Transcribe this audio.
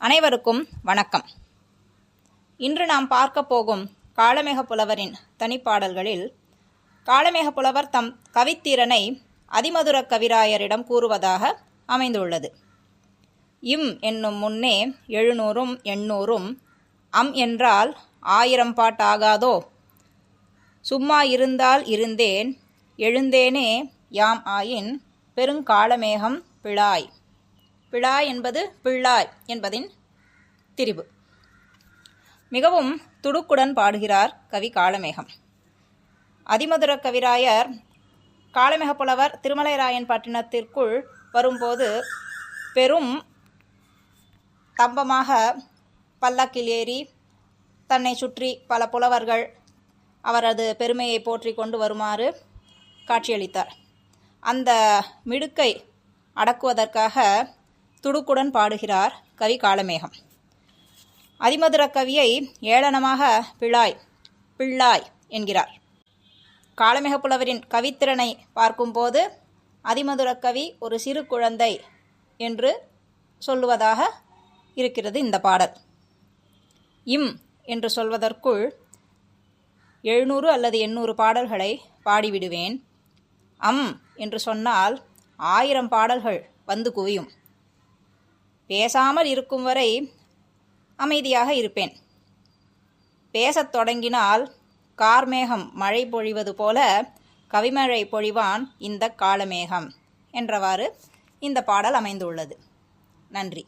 அனைவருக்கும் வணக்கம். இன்று நாம் பார்க்க போகும் காளமேக புலவரின் தனிப்பாடல்களில் காளமேக புலவர் தம் கவித்திறனை அதிமதுர கவிராயரிடம் கூறுவதாக அமைந்துள்ளது. இம் என்னும் முன்னே எழுநூறும் எண்ணூறும் அம் என்றால் ஆயிரம் பாட்டாகாதோ சும்மா இருந்தால் இருந்தேன் எழுந்தேனே யாம் ஆயின் பெருங்காளமேகம் பிழாய். பிழாய் என்பது பிள்ளாய் என்பதின் திரிபு. மிகவும் துடுக்குடன் பாடுகிறார் கவி காளமேகம் அதிமதுர கவிராயர் காளமேக புலவர் திருமலைராயன் பட்டினத்திற்குள் வரும்போது பெரும் தம்பமாக பல்லக்கில் ஏறி தன்னை சுற்றி பல புலவர்கள் அவரது பெருமையை போற்றி கொண்டு வருமாறு காட்சியளித்தார். அந்த மிடுக்கை அடக்குவதற்காக துடுக்குடன் பாடுகிறார் கவி காளமேகம் அதிமதுர கவியை ஏளனமாக பிழாய் பிள்ளாய் என்கிறார். காலமேக புலவரின் கவித்திறனை பார்க்கும்போது அதிமதுர கவி ஒரு சிறு குழந்தை என்று சொல்லுவதாக இருக்கிறது இந்த பாடல். இம் என்று சொல்வதற்குள் எழுநூறு அல்லது எண்ணூறு பாடல்களை பாடிவிடுவேன். அம் என்று சொன்னால் ஆயிரம் பாடல்கள் வந்து குவியும். பேசாமல் இருக்கும் வரை அமைதியாக இருப்பேன். பேசத் தொடங்கினால் கார்மேகம் மழை பொழிவது போல கவிமழை பொழிவான் இந்த காலமேகம் என்றவாறு இந்த பாடல் அமைந்துள்ளது. நன்றி.